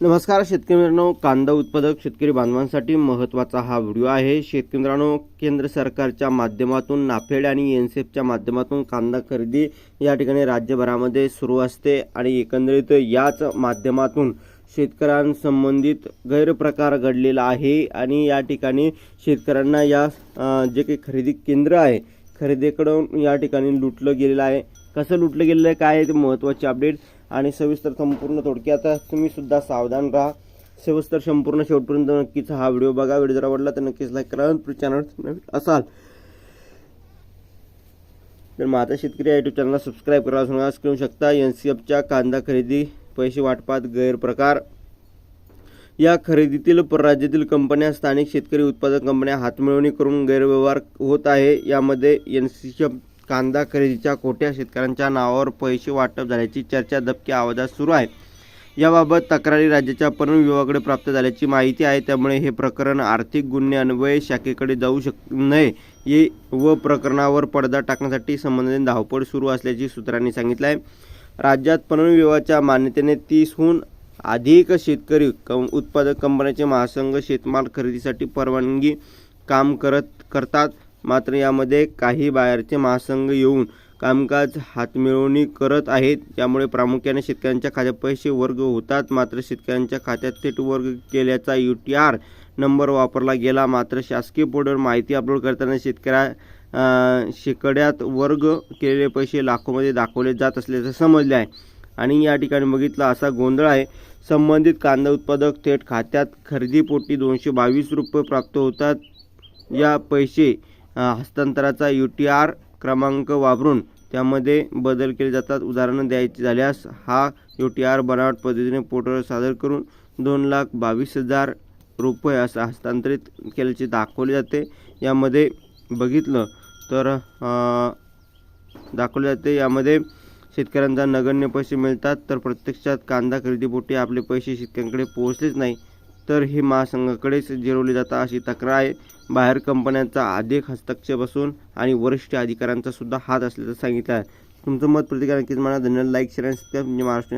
नमस्कार शेतकरी मित्रांनो कांदा उत्पादक शेतकरी बांधवांसाठी महत्त्वाचा हा व्हिडिओ आहे. शेतकरी मित्रांनो केंद्र सरकारच्या माध्यमातून नाफेड आणि एन सी एफच्या माध्यमातून कांदा खरेदी या ठिकाणी राज्यभरामध्ये सुरू असते आणि एकंदरीत याच माध्यमातून शेतकऱ्यांसंबंधित गैरप्रकार घडलेला आहे आणि या ठिकाणी शेतकऱ्यांना या जे काही खरेदी केंद्र आहे खरेदीकडून या ठिकाणी लुटलं गेलेलं आहे. कसं लुटलं गेलेलं आहे काय आहे ते महत्त्वाची अपडेट आणि सविस्तर संपूर्ण थोडक्यात तुम्ही सुद्धा सावधान राहा. सविस्तर संपूर्ण शेवटपर्यंत नक्कीच हा व्हिडिओ बघा. व्हिडिओ जर आवडला तर नक्कीच लाईक करा. चॅनल नवीन असाल तर माझा शेतकरी या युट्यूब चॅनलला सबस्क्राईब करा असं करू शकता. एन सी एफच्या कांदा खरेदी पैसे वाटपात गैरप्रकार. या खरेदीतील परराज्यातील कंपन्या स्थानिक शेतकरी उत्पादक कंपन्या हातमिळवणी करून गैरव्यवहार होत आहे. यामध्ये एन सी एफ कांदा खरेदीच्या खोट्या शेतकऱ्यांच्या नावावर पैसे वाटप झाल्याची चर्चा दबक्या आवाजात सुरू आहे. याबाबत तक्रारी राज्याच्या पणन विभागाकडे प्राप्त झाल्याची माहिती आहे. त्यामुळे हे प्रकरण आर्थिक गुन्हे अन्वय शाखेकडे जाऊ शक नये. ये व प्रकरणावर पडदा टाकण्यासाठी संबंधित धावपळ सुरू असल्याची सूत्रांनी सांगितलं आहे. राज्यात पणन विभागाच्या मान्यतेने तीसहून अधिक शेतकरी कं उत्पादक कंपन्याचे महासंघ शेतमाल खरेदीसाठी परवानगी काम करत करतात. मात्र यामध्ये काही बाहेरचे महासंघ येऊन कामकाज हातमिळवणी करत आहेत. त्यामुळे प्रामुख्याने शेतकऱ्यांच्या खात्यात पैसे वर्ग होतात. मात्र शेतकऱ्यांच्या खात्यात थेट वर्ग केल्याचा यू टी आर नंबर वापरला गेला. मात्र शासकीय पोर्टलवर माहिती अपलोड करताना शेतकऱ्या शेकड्यात वर्ग केलेले पैसे लाखोमध्ये दाखवले जात असल्याचं समजले आहे आणि या ठिकाणी बघितला असा गोंधळ आहे. संबंधित कांदा उत्पादक थेट खात्यात खरेदीपोटी दोनशे बावीस रुपये प्राप्त होतात. या पैसे हस्तांतराचा यू टी आर क्रमांक वापरून त्यामध्ये बदल केले जातात. उदाहरणं द्यायचे झाल्यास हा यू टी आर बनावट पद्धतीने पोर्टलवर सादर करून दोन लाख बावीस हजार रुपये असं हस्तांतरित केल्याचे दाखवले जाते. यामध्ये बघितलं तर दाखवले जाते. यामध्ये शेतकऱ्यांचा नगण्य पैसे मिळतात तर प्रत्यक्षात कांदा खरेदीपोटी आपले पैसे शेतकऱ्यांकडे पोहोचलेच नाही. तर हे महासंघाकडेच जिरवले जातात अशी तक्रार आहे. बाहेर कंपन्यांचा अधिक हस्तक्षेप असून आणि वरिष्ठ अधिकाऱ्यांचा सुद्धा हात असल्याचं सांगितलं आहे. तुमचं मत प्रतिकार नक्कीच म्हणा धन्यवाद. लाईक शेअर आणि सबस्क्राईब म्हणजे महाराष्ट्र.